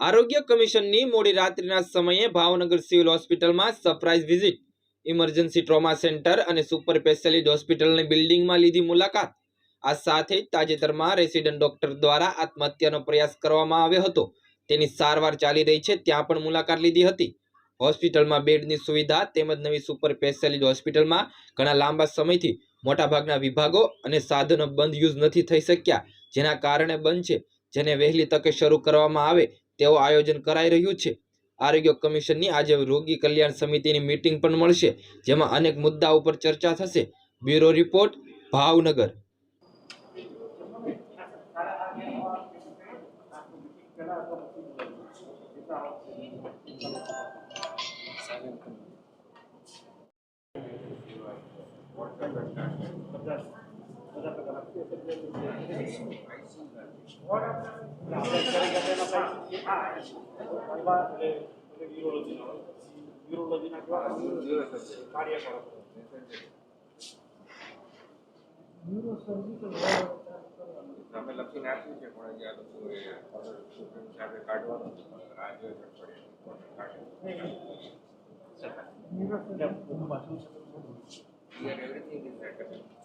આરોગ્ય કમિશનની મોડી રાત્રિના સમયે ભાવનગર સિવિલ હોસ્પિટલમાં surprise visit. Emergency trauma centre અને સુપર સ્પેશિયાલિટી હોસ્પિટલની બિલ્ડિંગમાં લીધી મુલાકાત. આ સાથે તાજેતરમાં રેસિડન્ટ ડોક્ટર દ્વારા આત્મહત્યાનો પ્રયાસ કરવામાં આવ્યો હતો. તેની સારવાર ચાલી રહી છે, ત્યાં પણ મુલાકાત લીધી હતી. હોસ્પિટલમાં બેડની સુવિધા તેમજ નવી સુપર સ્પેશિયાલિટી હોસ્પિટલમાં ઘણા લાંબા સમયથી મોટાભાગના વિભાગો અને સાધનો બંધ યુઝ નથી થઈ શક્યા, જેના કારણે બંધ છે જેને વહેલી તકે શરૂ કરવામાં આવે તેવું આયોજન કરાઈ રહ્યું છે. આરોગ્ય કમિશનની આજે રોગી કલ્યાણ સમિતિની મીટિંગ પણ મળશે, જેમાં અનેક મુદ્દા ઉપર ચર્ચા થશે. Bureau report, Bhavnagar. અમે લખીને આપ્યું છે પણ હજી આ લોકો એ સાથે કાઢવાનું રાજ્ય કાઢે. Here everything is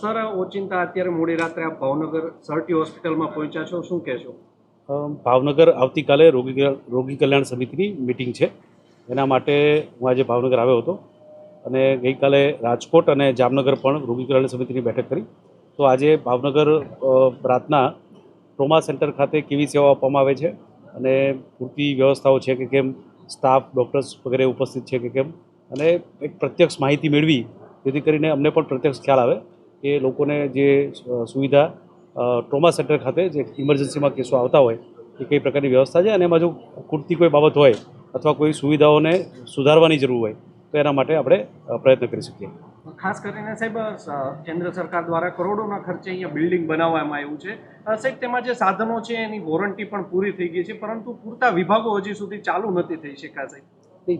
સર ઓચિંતા અત્યારે મોડી રાત્રે આપ ભાવનગર સરટી હોસ્પિટલમાં પહોંચ્યા છો. શું કહેશો? ભાવનગર આવતીકાલે રોગી રોગી કલ્યાણ સમિતિની મિટિંગ છે. એના માટે હું આજે ભાવનગર આવ્યો હતો અને ગઈકાલે રાજકોટ અને જામનગર પણ રોગી કલ્યાણ સમિતિની બેઠક કરી. તો આજે ભાવનગર રાતના ટ્રોમા સેન્ટર ખાતે કેવી સેવાઓ આપવામાં આવે છે? અને પૂરતી વ્યવસ્થાઓ છે કે કેમ સ્ટાફ ડૉક્ટર્સ વગેરે ઉપસ્થિત છે કે કેમ, અને એક પ્રત્યક્ષ માહિતી મેળવી, જેથી કરીને અમને પણ પ્રત્યક્ષ ખ્યાલ આવે કે લોકોને જે સુવિધા ટ્રોમા સેન્ટર ખાતે જે ઇમરજન્સીમાં કેસો આવતા હોય, એ કઈ પ્રકારની વ્યવસ્થા છે અને એમાં જો ખૂટતી કોઈ બાબત હોય અથવા કોઈ સુવિધાઓને સુધારવાની જરૂર હોય, તો એના માટે આપણે પ્રયત્ન કરી શકીએ. ખાસ કરીને સાહેબ કેન્દ્ર સરકાર દ્વારા કરોડોના ખર્ચે અહીંયા બિલ્ડિંગ બનાવવામાં આવ્યું છે. સાહેબ, તેમાં જે સાધનો છે એની વોરંટી પણ પૂરી થઈ ગઈ છે, પરંતુ પૂરતા વિભાગો હજી સુધી ચાલુ નથી થઈ શક્યા સાહેબ.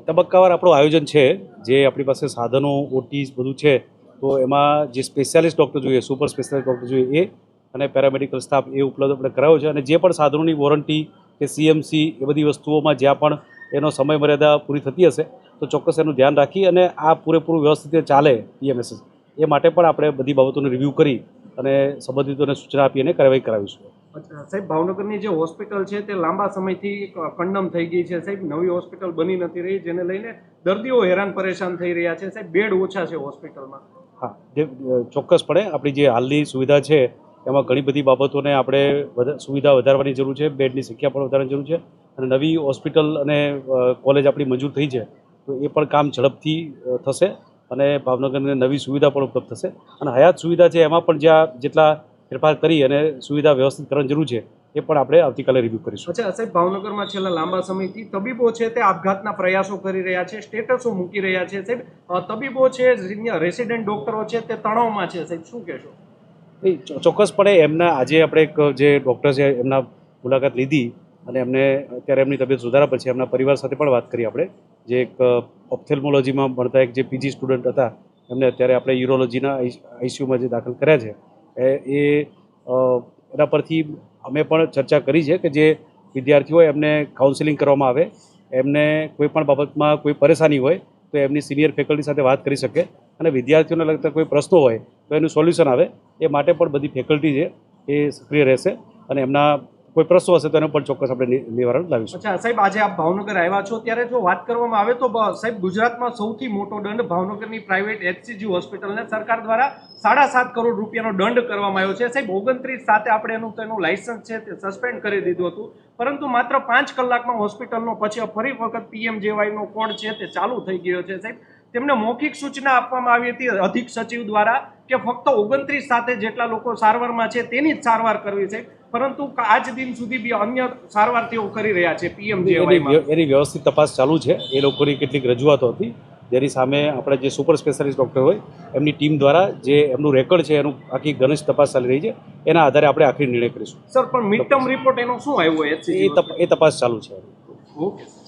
તબક્કાવાર આપણું આયોજન છે, જે આપણી પાસે સાધનો, ઓટીસ બધું છે, તો એમાં જે સ્પેશિયાલિસ્ટ ડૉક્ટર જોઈએ, સુપર સ્પેશિયાલિસ્ટ ડૉક્ટર જોઈએ, એ અને પેરામેડિકલ સ્ટાફ એ ઉપલબ્ધ આપણે કરાયો છે અને જે પણ સાધનોની વોરંટી કે સીએમસી એ બધી વસ્તુઓમાં જ્યાં પણ એનો સમય મર્યાદા પૂરી થતી હશે તો ચોક્કસ એનું ધ્યાન રાખી અને આ પૂરેપૂરું વ્યવસ્થિત ચાલે પીએમએસએસ એ માટે પણ આપણે બધી બાબતોને રિવ્યૂ કરી અને સંબંધિતોને સૂચના આપી અને કાર્યવાહી કરાવીશું. સાહેબ ભાવનગરની જે હોસ્પિટલ છે તે લાંબા સમયથી કંડમ થઈ ગઈ છે. સાહેબ નવી હોસ્પિટલ બની નથી રહી જેને લઈને દર્દીઓ હેરાન પરેશાન થઈ રહ્યા છે. સાહેબ બેડ ઓછા છે હોસ્પિટલમાં. હા જે ચોક્કસપણે આપણી જે હાલની સુવિધા છે એમાં ઘણી બધી બાબતોને આપણે સુવિધા વધારવાની જરૂર છે બેડની સંખ્યા પણ વધારવાની જરૂર છે અને નવી હોસ્પિટલ અને કોલેજ આપણી મંજૂર થઈ છે. તો એ પણ કામ ઝડપથી થશે અને ભાવનગરને નવી સુવિધા પણ ઉપલબ્ધ થશે. અને હયાત સુવિધા છે એમાં પણ જ્યાં જેટલા ફેરફાર કરી અને સુવિધા વ્યવસ્થિત કરવાની જરૂર છે એ પણ આપણે આવતીકાલે રિવ્યૂ કરીશું. અચ્છા સાહેબ ભાવનગરમાં છેલ્લા લાંબા સમયથી તબીબો છે તે આપઘાતના પ્રયાસો કરી રહ્યા છે સ્ટેટસો મૂકી રહ્યા છે. સાહેબ તબીબો છે રેસિડેન્ટ ડોક્ટરો છે તે તણાવમાં છે. સાહેબ શું કહેશો? ચોક્કસપણે એમના આજે આપણે એક જે ડૉક્ટર છે એમના મુલાકાત લીધી અને એમને અત્યારે એમની તબિયત સુધારા પછી એમના પરિવાર સાથે પણ વાત કરી આપણે. જે એક ઓપ્થેલ્મોલોજીમાં ભણતા એક જે પીજી સ્ટુડન્ટ હતા, એમને અત્યારે આપણે યુરોલોજીના આઈસીયુમાં જે દાખલ કર્યા છે, એ એના પરથી અમે પણ ચર્ચા કરી છે કે જે વિદ્યાર્થીઓ એમને કાઉન્સેલિંગ કરવામાં આવે, એમને કોઈ પણ બાબતમાં કોઈ પરેશાની હોય, તો એમની સિનિયર ફેકલ્ટી સાથે વાત કરી શકે અને વિદ્યાર્થીઓને લગતા કોઈ પ્રશ્નો હોય, તો એનું સોલ્યુશન આવે, એ માટે પણ બધી ફેકલ્ટી છે એ સક્રિય રહેશે અને એમના કોઈ પ્રશ્નો હશે તો એનો પણ ચોક્કસ આપણે નિવારણ લાવીશું. અચ્છા, સાહેબ, આજે આપ ભાવનગર આવ્યા છો. ત્યારે જો વાત કરવામાં આવે તો સાહેબ, ગુજરાતમાં સૌથી મોટો દંડ ભાવનગરની પ્રાઇવેટ એચસીજી હોસ્પિટલને સરકાર દ્વારા સાડા સાત કરોડ રૂપિયાનો દંડ કરવામાં આવ્યો છે. સાહેબ, ઓગણત્રીસ સાથે આપણે એનું, તેનું લાયસન્સ છે તે સસ્પેન્ડ કરી દીધું હતું. પરંતુ માત્ર પાંચ કલાકમાં હોસ્પિટલનો, પછી ફરી વખત પીએમજેવાયનો કોડ છે તે ચાલુ થઈ ગયો છે. સાહેબ, તેમને મૌખિક સૂચના આપવામાં આવી હતી અધિક સચિવ દ્વારા કે ફક્ત ઓગણત્રીસ સાથે જેટલા લોકો સારવારમાં છે તેની જ સારવાર કરવી છે. પરંતુ આજ દિન સુધી બી અન્ય સારવાર તેઓ કરી રહ્યા છે પીએમજેવાયમાં વ્ય- એની વ્યવસ્થિત તપાસ ચાલુ છે. એ લોકોની કેટલીક રજૂઆતો હતી. જેની સામે આપણે જે સુપર સ્પેશિયાલિસ્ટ ડૉક્ટર હોય એમની ટીમ દ્વારા જે એમનું રેકોર્ડ છે એનું આખી ઘનિષ્ઠ તપાસ ચાલી રહી છે. એના આધારે આપણે આખરી નિર્ણય કરીશું. સર પણ મિડ ટર્મ રિપોર્ટ એનો શું આવ્યો? એ તપાસ ચાલુ છે. ઓકે